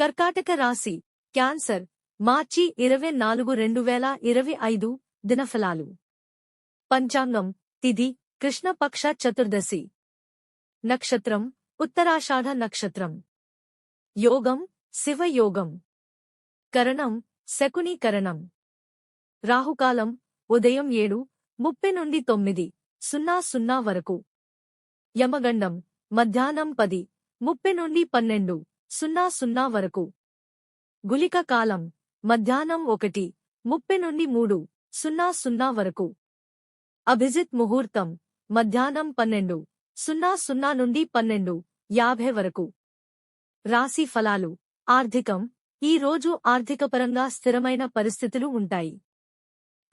కర్కాటక రాశి క్యాన్సర్ మార్చి ఇరవై నాలుగు రెండు వేల ఇరవై ఐదు దినఫలాలు. పంచాంగం తిది కృష్ణపక్ష చతుర్దశి. నక్షత్రం ఉత్తరాషాఢ నక్షత్రం. యోగం శివయోగం. కరణం శకునీకరణం రాహుకాలం ఉదయం ఏడు ముప్పై నుండి తొమ్మిది సున్నా సున్నా వరకు. యమగండం మధ్యాహ్నం పది ముప్పై నుండి పన్నెండు. సున్నా సున్నా వరకు. గులిక కాలం మధ్యాహ్నం ఒకటి ముప్పై నుండి మూడు సున్నా సున్నా వరకు. అభిజిత్ ముహూర్తం మధ్యాహ్నం పన్నెండు సున్నా సున్నా నుండి పన్నెండు యాభై వరకు. రాశి ఫలాలు ఆర్థికం ఈ రోజు ఆర్థికపరంగా స్థిరమైన పరిస్థితులు ఉంటాయి.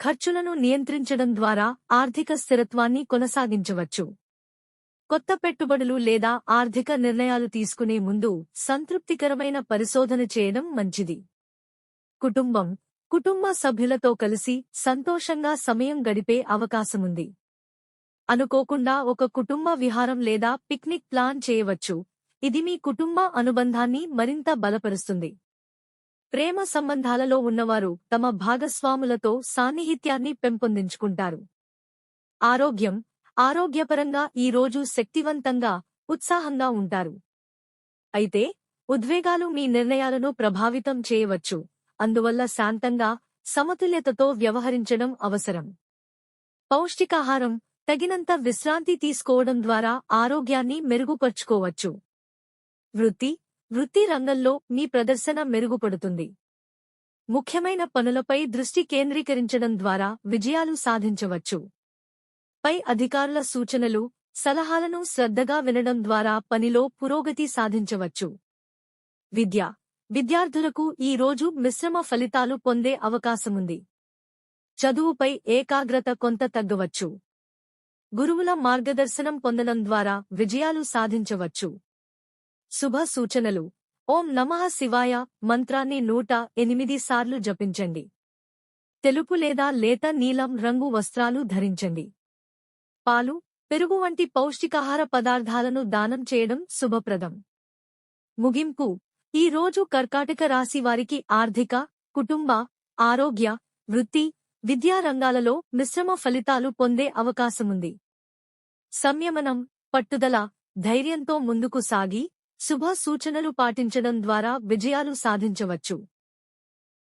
ఖర్చులను నియంత్రించడం ద్వారా ఆర్థిక స్థిరత్వాన్ని కొనసాగించవచ్చు. కొత్త పెట్టుబడులు లేదా ఆర్థిక నిర్ణయాలు తీసుకునే ముందు సంతృప్తికరమైన పరిశోధన చేయడం మంచిది. కుటుంబం కుటుంబ సభ్యులతో కలిసి సంతోషంగా సమయం గడిపే అవకాశముంది. అనుకోకుండా ఒక కుటుంబ విహారం లేదా పిక్నిక్ ప్లాన్ చేయవచ్చు. ఇది మీ కుటుంబ అనుబంధాన్ని మరింత బలపరుస్తుంది. ప్రేమ సంబంధాలలో ఉన్నవారు తమ భాగస్వాములతో సాన్నిహిత్యాన్ని పెంపొందించుకుంటారు. ఆరోగ్యం ఆరోగ్యపరంగా ఈ రోజు శక్తివంతంగా ఉత్సాహంగా ఉంటారు. అయితే ఉద్వేగాలు మీ నిర్ణయాలను ప్రభావితం చేయవచ్చు. అందువల్ల శాంతంగా సమతుల్యతతో వ్యవహరించడం అవసరం. పౌష్టికాహారం తగినంత విశ్రాంతి తీసుకోవడం ద్వారా ఆరోగ్యాన్ని మెరుగుపర్చుకోవచ్చు. వృత్తి వృత్తి రంగంలో మీ ప్రదర్శన మెరుగుపడుతుంది. ముఖ్యమైన పనులపై దృష్టి కేంద్రీకరించడం ద్వారా విజయాలు సాధించవచ్చు. పై అధికారుల సూచనలు సలహాలను శ్రద్ధగా వినడం ద్వారా పనిలో పురోగతి సాధించవచ్చు. విద్య. విద్యార్థులకు ఈ రోజు మిశ్రమ ఫలితాలు పొందే అవకాశముంది. చదువుపై ఏకాగ్రత కొంత తగ్గవచ్చు. గురువుల మార్గదర్శనం పొందడం ద్వారా విజయాలు సాధించవచ్చు. శుభ సూచనలు. ఓం నమః శివాయ మంత్రాన్ని నూట ఎనిమిది సార్లు జపించండి. తెలుపు లేదా లేత నీలం రంగు వస్త్రాలు ధరించండి. పాలు పెరుగు వంటి పౌష్టికాహార పదార్థాలను దానం చేయడం శుభప్రదం. ముగింపు. ఈ రోజు కర్కాటక రాశి వారికి ఆర్థిక కుటుంబ ఆరోగ్య వృత్తి విద్యా రంగాలలో మిశ్రమ ఫలితాలు పొందే అవకాశముంది. సంయమనం పట్టుదల ధైర్యంతో ముందుకు సాగి శుభ సూచనలు పాటించడం ద్వారా విజయాలు సాధించవచ్చు.